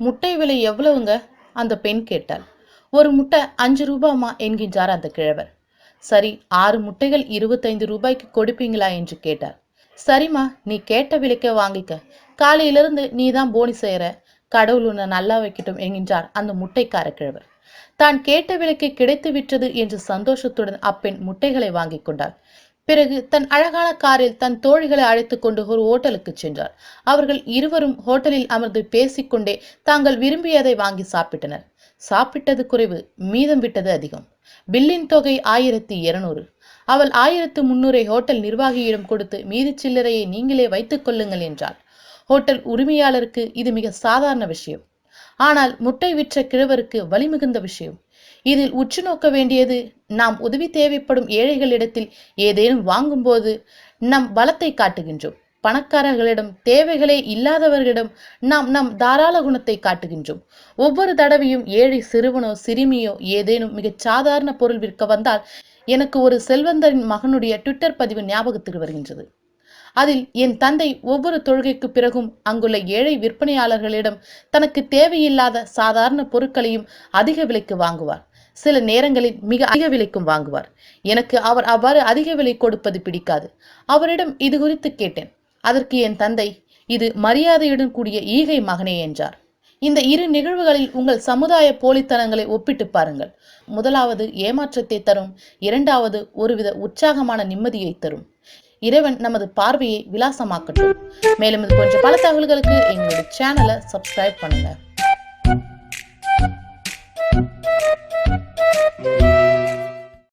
முட்டை விலை எவ்வளவுங்க? அந்த பெண் கேட்டாள். ஒரு முட்டை அஞ்சு ரூபாமா என்கின்றார் அந்த கிழவர். சரி ஆறு முட்டைகள் இருபத்தைந்து ரூபாய்க்கு கொடுப்பீங்களா என்று கேட்டார். சரிம்மா நீ கேட்ட விலைக்க வாங்கிக்க. காலையிலிருந்து நீ தான் போனி செய்கிற கடவுள் உன்னை நல்லா வைக்கட்டும் என்கின்றார் அந்த முட்டைக்கார கிழவர். தான் கேட்ட விலைக்கு கிடைத்து விட்டது என்று சந்தோஷத்துடன் அப்பெண் முட்டைகளை வாங்கிக் கொண்டார் பிறகு தன் அழகான காரில் தன் தோழிகளை அழைத்து கொண்டு ஒரு ஹோட்டலுக்கு சென்றார். அவர்கள் இருவரும் ஹோட்டலில் அமர்ந்து பேசிக்கொண்டே தாங்கள் விரும்பியதை வாங்கி சாப்பிட்டனர். சாப்பிட்டது குறைவு மீதம் விட்டது அதிகம். பில்லின் தொகை ஆயிரத்தி இருநூறு. அவள் ஆயிரத்து முன்னூறை ஹோட்டல் நிர்வாகியிடம் கொடுத்து மீதி சில்லறையை நீங்களே வைத்துக் கொள்ளுங்கள் என்றாள். ஹோட்டல் உரிமையாளருக்கு இது மிக சாதாரண விஷயம். ஆனால் முட்டை விற்ற கிழவருக்கு வலிமிகுந்த விஷயம். இதில் உற்று நோக்க வேண்டியது நாம் உதவி தேவைப்படும் ஏழைகளிடத்தில் ஏதேனும் வாங்கும்போது நம் பலத்தை காட்டுகின்றோம். பணக்காரர்களிடம் தேவைகளே இல்லாதவர்களிடம் நாம் நம் தாராள குணத்தை காட்டுகின்றோம். ஒவ்வொரு தடவையும் ஏழை சிறுவனோ சிறுமியோ ஏதேனும் மிகச் சாதாரண பொருள் விற்க வந்தால் எனக்கு ஒரு செல்வந்தரின் மகனுடைய ட்விட்டர் பதிவு ஞாபகத்துக்கு வருகின்றது. அதில் என் தந்தை ஒவ்வொரு தொழுகைக்கு பிறகும் அங்குள்ள ஏழை விற்பனையாளர்களிடம் தனக்கு தேவையில்லாத சாதாரண பொருட்களையும் அதிக விலைக்கு வாங்குவார். சில நேரங்களில் மிக அதிக விலைக்கும் வாங்குவார். எனக்கு அவர் அவ்வாறு அதிக விலை கொடுப்பது பிடிக்காது. அவரிடம் இது குறித்து கேட்டேன். அதற்கு என் தந்தை இது மரியாதையுடன் கூடிய ஈகை மகனே என்றார். இந்த இரு நிகழ்வுகளில் உங்கள் சமுதாய போலித்தனங்களை ஒப்பிட்டு பாருங்கள். முதலாவது ஏமாற்றத்தை தரும் இரண்டாவது ஒருவித உற்சாகமான நிம்மதியை தரும். இறைவன் நமது பார்வையை விலாசமாக்கட்டும். மேலும் இது போன்ற பல தகவல்களுக்கு எங்களுடைய சேனலை சப்ஸ்கிரைப் பண்ணுங்க.